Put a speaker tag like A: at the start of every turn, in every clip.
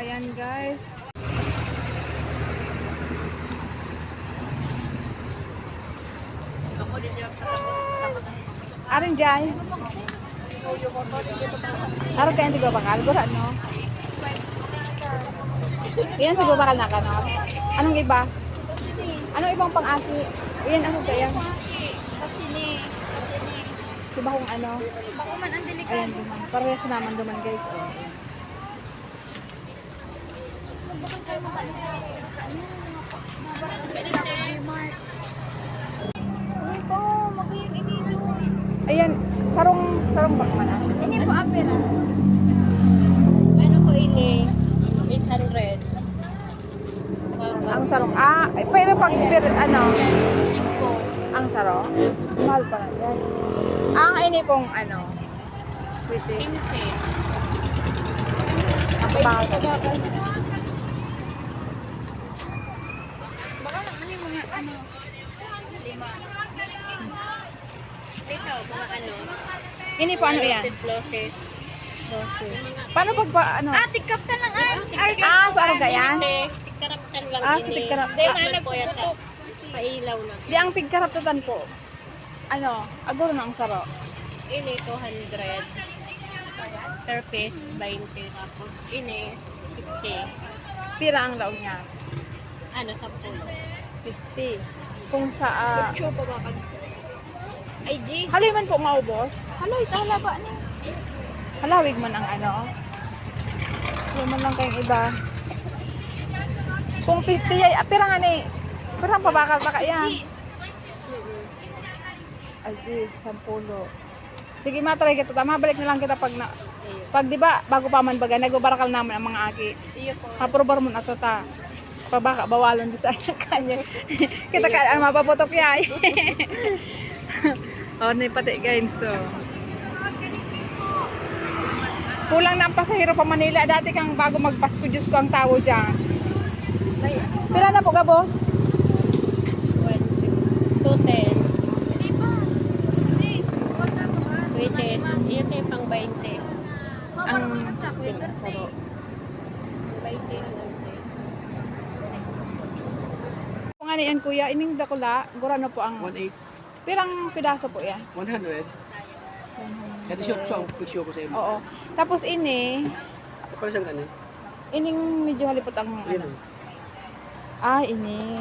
A: ayan guys. Arin jay. Aron kayo tigo bakal, gura no. Iyan tigo bakal na kanor. Anong iba? Anong ibang pang-aki? Iyan ano kaya?
B: Kasi ni, kasi ni,
A: Diba kung ano?
B: bako man ang delikado.
A: Ayan. Parehas naman duman guys. Oh. Ayan, sarong sarong bak man ah.
B: Ini po apera.
C: Ano ko ini? 800.
A: Ang sarong ah, ay, pero pag per, ano, ang sarong, mahal pa lang yan. Ang ini pong ano,
C: 15.
A: ang bakal.
B: Baka naman yung mga ano.
C: Lima. Ito, mga ano?
A: Ini po ano yan?
C: Losses, losses.
A: Okay. Paano pag ba, ano?
B: Ah, tikap ka lang ay. Arga.
A: Ah, so ano yan?
C: Tek, tikaraptan lang
A: Ah, so tikarap-
C: Di,
A: ah,
C: malag po yata. Pailaw na.
A: Di ang pigkaraptutan po. Ano, aguro na ang saro.
C: Ini 200. Per piece, 20. Tapos ini 50.
A: Pira ang laog niya.
C: Ano, 10.
A: 50. Kung sa, ah,
B: Chupa ba ka? Ay, G.
A: haloy man po maubos.
B: Haloy, tala ba ni?
A: Halawig man ang ano. Hindi man lang kayong iba. Kung 50 ay, ah, pira nga ni, pira pa bakal baka yan. Ay, geez, 10. Sige, matry kita. Tama, balik na lang kita pag na, pag di ba, bago pa man baga, nagbabarakal naman ang mga aki.
C: Iyo po.
A: Kaprobar mo na to ta. Pabaka, bawalan di sa kanya. kita ka, ano, mapaputok yan. oh, ni pati guys, so. Kulang na ang pasahero pa Manila. Dati kang bago magpasko, Diyos ko ang tawo dyan. Pira na po ka, boss?
C: 210.
B: Hindi pa. Hindi.
C: Is, ito yung pang 20.
A: Ang
B: sa
A: tingnan sa ro.
C: 20 ano.
A: Kung ano yan, kuya, ining dakula, gura na po ang...
D: 1.8,
A: Pirang pidaso po yan?
D: 100. Kaya short song, pusyo ko sa iyo.
A: Oo. Tapos ini,
D: Para siyang kanin.
A: ining medyo halipot ang... Ano. Ah, ini.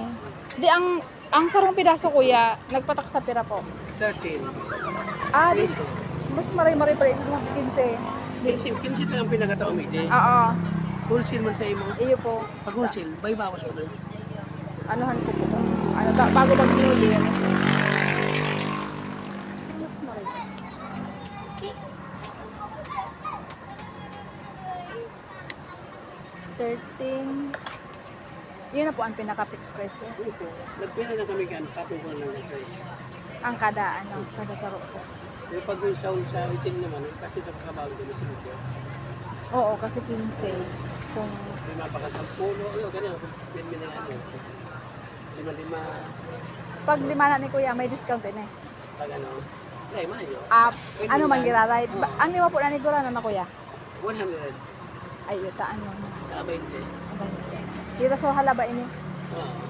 A: Di ang ang sarong pidaso kuya, nagpatak sa pira po.
D: 13.
A: Ah, di,
D: Peso.
A: mas maray-maray pa rin. 15. Di,
D: 15, 15 lang ang pinakataon mo ite.
A: Oo.
D: Wholesale man sa imo.
A: Iyo po.
D: Pag wholesale, bay bawas mo doon.
A: Anuhan ko po. kung Ano, ba- bago mag New Year. 13. Yun na po ang pinaka-fixed price ko.
D: Ano po? Nagpila na kami kan, patubo lang ng price.
A: Ang kada, ano, kada saro po.
D: Yung pag yung sa sa itin naman, kasi nagkakabago din sa video.
A: Oo, kasi 15. Kung...
D: May mapakasampulo, ano, ganyan, may minang ano. Lima-lima.
A: Pag lima na ni Kuya, may discount din eh.
D: Pag ano? Lima yun.
A: Ah, ano man giraray? Ang lima po na ni Kuya na na Kuya?
D: 100.
A: Ay, yuta, ano.
D: Ah, 20.
A: Dito so halaba ini.
D: Oo.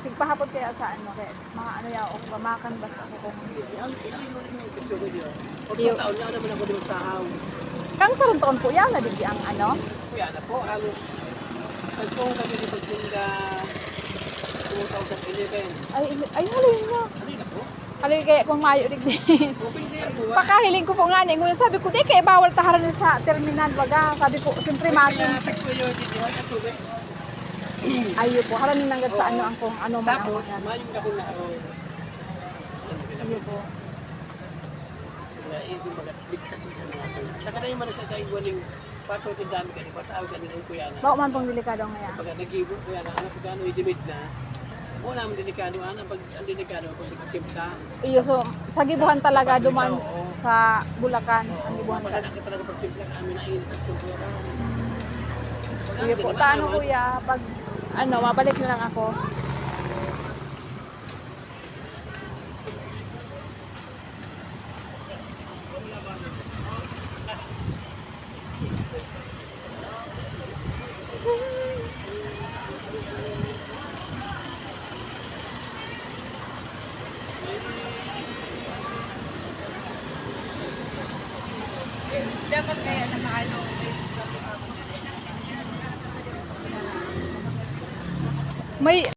A: Tigpahapot kaya sa ano, kaya mga ano yaw, o pamakan basta ako kung
D: Yan, ito yung picture ko dito. Pag
A: Iyo.
D: taon niya naman ako dito sa haw.
A: Kang sarong taon po yan, nadigdi ang ano.
D: Kuya na po, halos. Pagpong kami dito tinda 2011.
A: Ay, ay, haloy na.
D: Ano po?
A: Haloy kaya kung mayo
D: po. ah.
A: Pakahiling ko po nga ni, ngayon sabi ko, di kaya bawal taharan sa terminal, baga. Sabi ko, siyempre makin. Ayo po, haranin nanggad sa ano ang kung ano man mga.
D: mayong ako na ako.
A: Ayo po.
D: Eh, ano ako. Saka na yung mga nagkakaiguan ng pato at dami ka, di ba? Tawag ka ng kuya na.
A: Man pong delikado ngaya.
D: Pag nagibo kuya na, anak ko gano'y idimit na. Mo delikado, ano, pag ang delikado, pag nagkimta.
A: Iyo, so, sa gibuhan talaga duman sa Bulacan, ang gibuhan ka.
D: Pag talaga pag timpla ka, amin na init at kumpura.
A: Sige po, paano kuya, pag ano, mabalik na lang ako.
B: Dapat kaya na maano.
A: May